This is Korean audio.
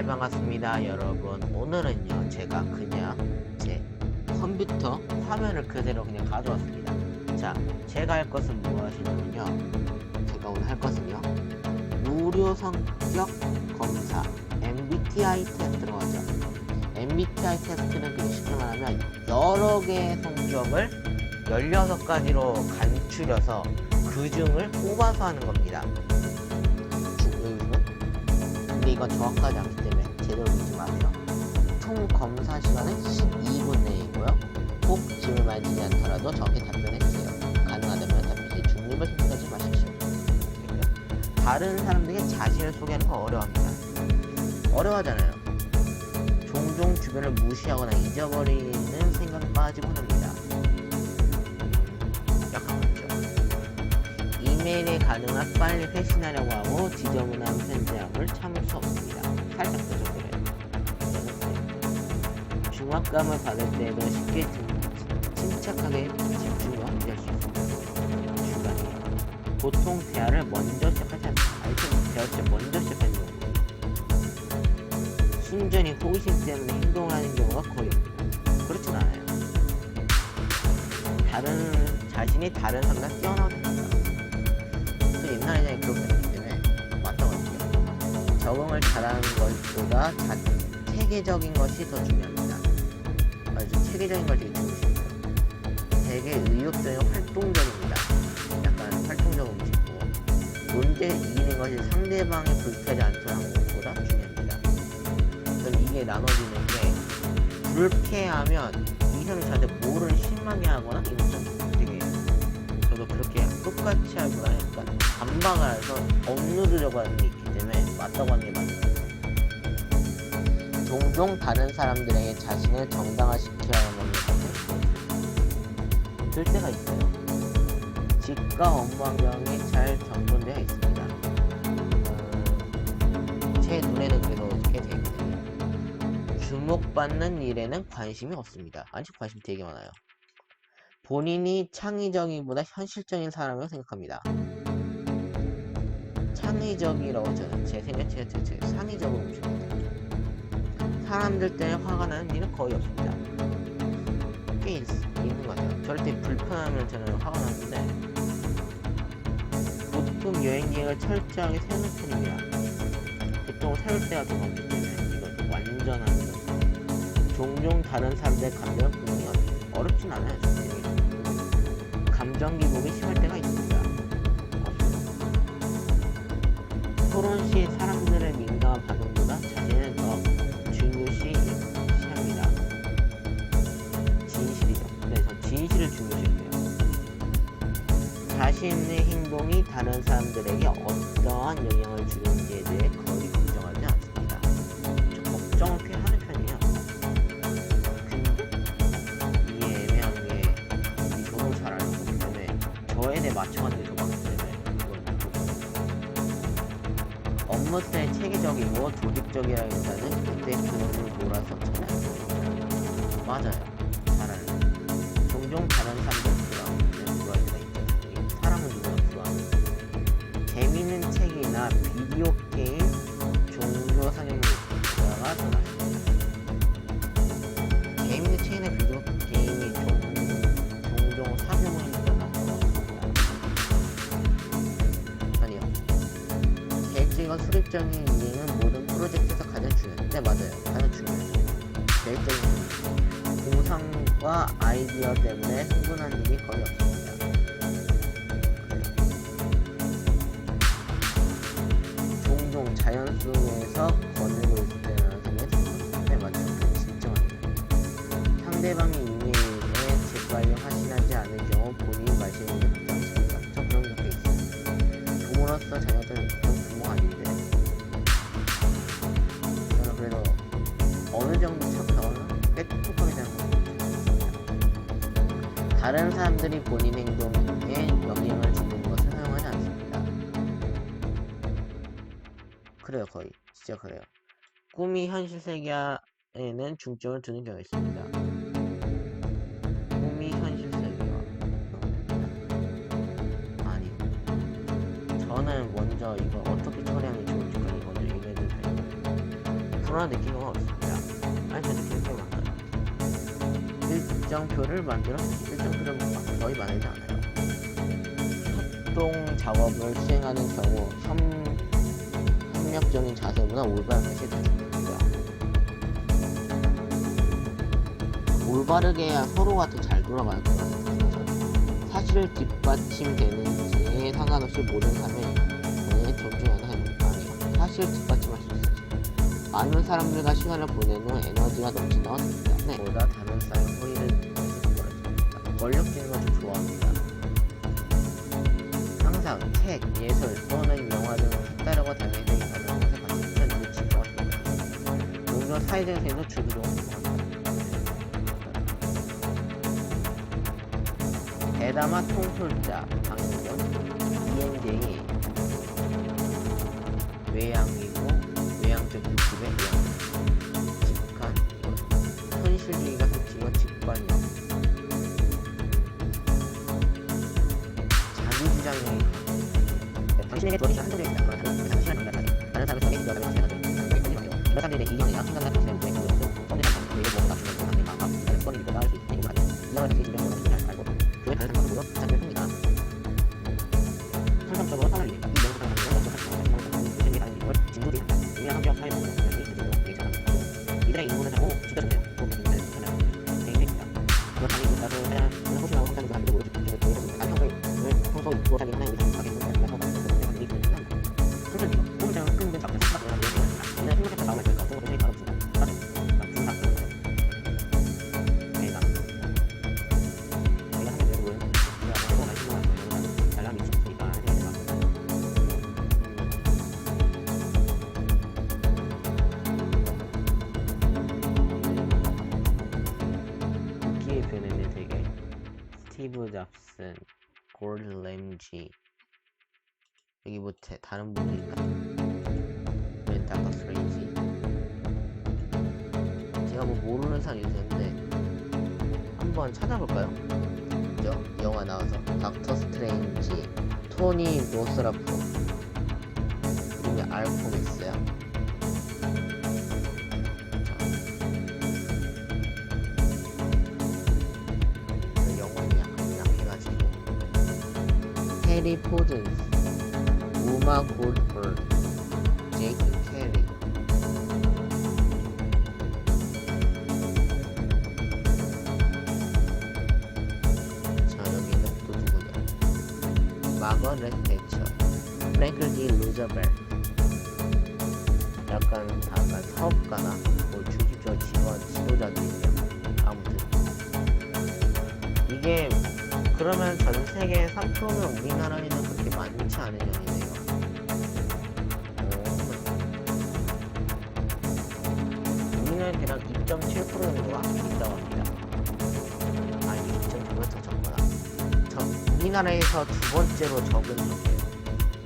네 반갑습니다 여러분. 오늘은요 제가 그냥 제 컴퓨터 화면을 그대로 그냥 가져왔습니다. 자 제가 할 것은 무엇이냐면요. 제가 오늘 할 것은요. 무료 성격 검사 MBTI 테스트로 하죠. MBTI 테스트는 그냥 쉽게 말하면 여러 개의 성격을 16가지로 간추려서 그 중을 뽑아서 하는 겁니다. 근데 이건 정확하지 않기 때문에 믿지 마세요. 총 검사 시간은 12분 내이고요. 꼭 짐을 만지지 않더라도 정확히 답변해주세요. 가능하다면 답변이 중립을 생각하지 마십시오. 다른 사람들에게 자신을 소개하는 거 어려워합니다. 어려워하잖아요. 종종 주변을 무시하거나 잊어버리는 생각에 빠지곤 합니다. 약간 그렇죠. 이메일에 가능한 빨리 회신하려고 하고 지저분한 편지함을 참을 수 없습니다. 살짝 더 그래요. 중압감을 받을 때도 쉽게 침- 침착하게 집중과 할수 있습니다. 중간이에요. 보통 대화를 먼저 시작하지 않습니다. 아니, 좀 대화 때 먼저 시작하는 경우. 순전히 호기심 때문에 행동을 하는 경우가 거의 없습니다. 그렇진 않아요. 다른, 자신이 다른 사람과 뛰어나옵니다. 또 옛날에 그렇게 적응을 잘하는 것보다 자, 체계적인 것이 더 중요합니다. 아주 체계적인 걸 되게 중요시해요. 되게 의욕적이고 활동적입니다. 약간 활동적 음식고 문제 이기는 것이 상대방이 불쾌하지 않다는 것보다 중요합니다. 그럼 이게 나눠지는 게 불쾌하면 이 사람이 저한테 뭐를 실망해 하거나 이런 좀 되게 저도 그렇게 똑같이 하거나 약간 반박을 해서 억누르려고 하는 게 때문에 맞다고 하는 게 맞아요. 종종 다른 사람들에게 자신을 정당화시켜야 하는 것을 들 때가 있어요. 집과 업무 환경이 잘 정돈되어 있습니다. 음, 제 눈에는 그래도 이렇게 되어 있거든요. 주목받는 일에는 관심이 없습니다. 아직 관심 되게 많아요. 본인이 창의적이보다 현실적인 사람이라고 생각합니다. 창의적이라고 저는 제 생각, 제, 창의적으로 보십니다. 사람들 때문에 화가 나는 일은 거의 없습니다. 꽤 있, 있는 것 같아요. 절대 불편하면 저는 화가 나는데, 보통 여행 계획을 철저하게 세우는 편입니다. 보통 세울 때가 더 많기 때문에, 이것도 완전한 거. 종종 다른 사람들의 감정을 분명히 어렵- 어렵진 않아요. 감정 기복이 심할 때가 있습니다. 토론 시 사람들의 민감한 반응보다 자신을 더 중요시합니다. 진실이죠. 네, 저 진실을 중요시해요. 자신의 행동이 다른 사람들에게 어떠한 영향을 주는 스타일 체계적이고 조직적이라기보다는 그때 그를 몰아서 찾아요. 맞아요. 잘 알아요. 종종 다른 사람들 불안, 불안할 때가 있죠. 사람은 누구나 불안. 재미있는 책이나 비디오 게임, 종교 상영물 보다가 더 낫습니 계획적인 수립적인 이행은 모든 프로젝트에서 가장. 네, 맞아요. 가장 중요해요. 계획적인 공상과 아이디어 때문에 흥분한 일이 거의 없습니다. 그래요. 종종 자연 속에서 거닐고 있을 때라는 생각이 듭니다. 네, 맞아요. 진짜 많아요. 상대방이 정도 착하거나 꽤 똑똑하게 되는 것 같습니다. 다른 사람들이 본인 행동에 영향을 주는 것을 사용하지 않습니다. 그래요 거의 진짜 그래요. 꿈이 현실 세계에는 중점을 두는 경우가 있습니다. 꿈이 현실 세계와 아니 저는 먼저 이거 어떻게 처리하는 게 좋을지까지 먼저 테니까 불안한 느낌이 없습니다. 느낌이 꽤 많아요. 일정표를 만들어 일정표를 막 거의 만들지 않아요. 협동 작업을 수행하는 경우 협, 협력적인 자세보다 올바른 것이 더 중요합니다. 올바르게 서로가 더 잘 돌아갈 것 같아요. 사실을 뒷받침되는지에 상관없이 모든 삶에 존중하는 행동이 사실을 뒷받침할 수 있어요. 많은 사람들과 시간을 보낸 후 에너지가 넘치던 때문에 보다 다른 사람 호의를 느끼는 권력적인 것을 좋아합니다. 항상 책, 예술 또는 영화 등을 색다르고 다양하게 받는 것에 관심을 놓치고 오히려 사회적 세계도 주기로 대담한 통솔자 강윤경 ENJ의 외향이고 외향적 느낌의 외향 직관 현실주의가 섞이고 직관력 자기주장이 당신에게 주어진 있다 그런 다른 그 시간을 전달하되 다른 사람의 성에 들어가는 것을 하는 여러 사람들의 이견이나 생각나 잡슨 골드 램지 여기 뭐 대, 다른 분이 있나? 맨 닥터 스트레인지 제가 뭐 모르는 사람이 있었는데 한번 찾아볼까요? 그죠? 영화 나와서 닥터 스트레인지 토니 노스라프 이름이 알코메스야 해리 포든스 우마 골드버드 제이크 캐리 자 여기는 또 누구냐? 마거렛 대처. 프랭클 디 루저벨. 약간 약간 사업가나 뭐 주식적 직원 지도자들이에요 아무튼. 이게 그러면 전 세계 3%면 우리나라에는 그렇게 많지 않은 형이네요. 오. 우리나라에 대략 2.7% 정도가 있다고 합니다. 아니 2.9가 더 적구나. 저 우리나라에서 두 번째로 적은